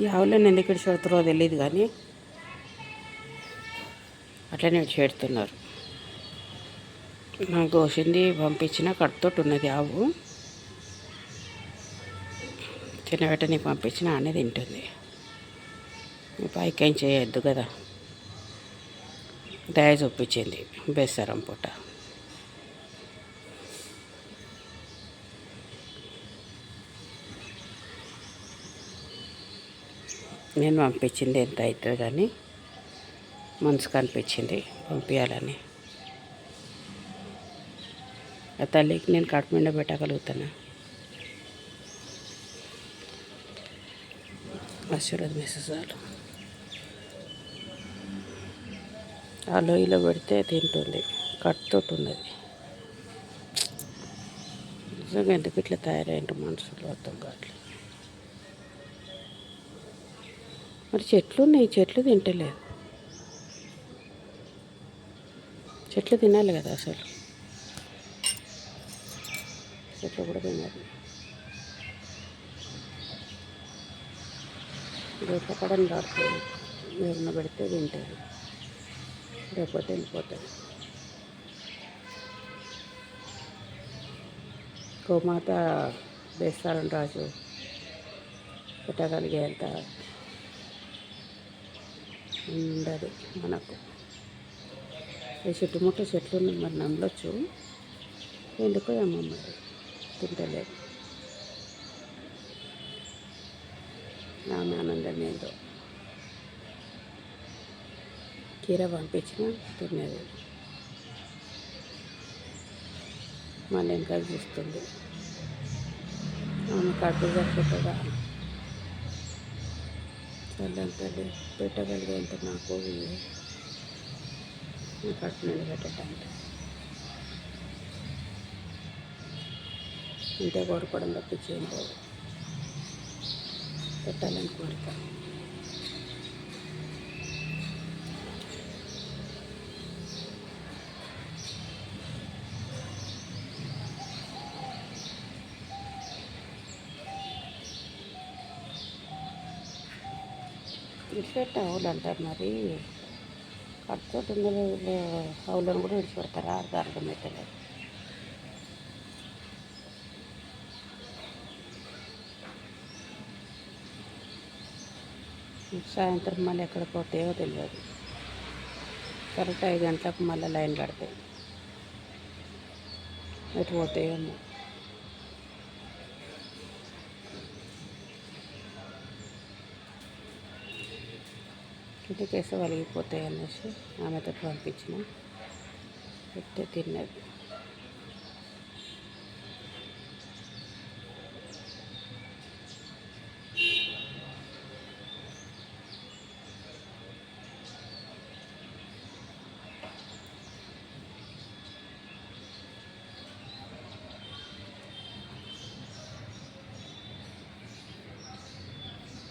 ఈ ఆవులను ఎందుకు ఇడిచిపెడుతారో తెలియదు కానీ అట్లనే ఇడిచిపెడుతున్నారు నాకు కోసింది పంపించిన కడుతోటి ఉన్నది ఆవు. చిన్న నీకు పంపించిన అనేది తింటుంది. పైకేం చేయొద్దు కదా. దయ చూపించింది బేసరం పూట. నేను పంపించింది ఎంత అవుతుంది కానీ మనసుకు అనిపించింది పంపించాలని. ఆ తల్లికి నేను కడుపు నిండా పెట్టగలుగుతాను? ఆశీర్వాదం వేసేసాలు ఆ లోయలో పెడితే తింటుంది కట్టుతోటి ఉన్నది నిజంగా ఎందుకు ఇట్లా తయారైంటారు మనుషులు అర్థం కావట్లేదు. మరి చెట్లు ఉన్నాయి చెట్లు తింటలేదు. చెట్లు తినాలి కదా అసలు. చెట్లు కూడా తినాలి. రేపు పడని రాడుతుంది ఎవరిన పెడితే తింటారు లేకపోతే వెళ్ళిపోతారు గోమాత బేస్తారని రాజు పెట్టగలిగేంత ఉండదు మనకు. ఈ చుట్టుముట్ట చెట్లు ఉన్నాయి మరి నమ్మలొచ్చు ఎందుకో మరి తింటలేదు. ఆమె ఆనందం ఏందో. కీర పంపించిన తినేది మళ్ళీ ఇంకా చూస్తుంది. ఆమె కడుపు సరిపోతుందా తల్లి పెట్టగలిగేంత నాకు ఇయ్యి. పెట్టడానికి ఇంతే కోరుకోవడం తప్పించి పెట్టాలని కోరిక విడిచిపెట్టే ఆవులు అంటారు మరి. కడుతోటి ఉన్న ఆవులను కూడా విడిచిపెడతారా? అది అర్థమవుతలేదు సాయంత్రం మళ్ళీ ఎక్కడ పోతాయో తెలియదు. కరెక్ట్ ఐదు గంటలకు మళ్ళీ లైన్ కడతాయి. ఎటు పోతాయేమో ఇంటికేసి వలిగిపోతాయి అనేసి ఆమెతో పంపించిన. పెట్టి తిన్నది.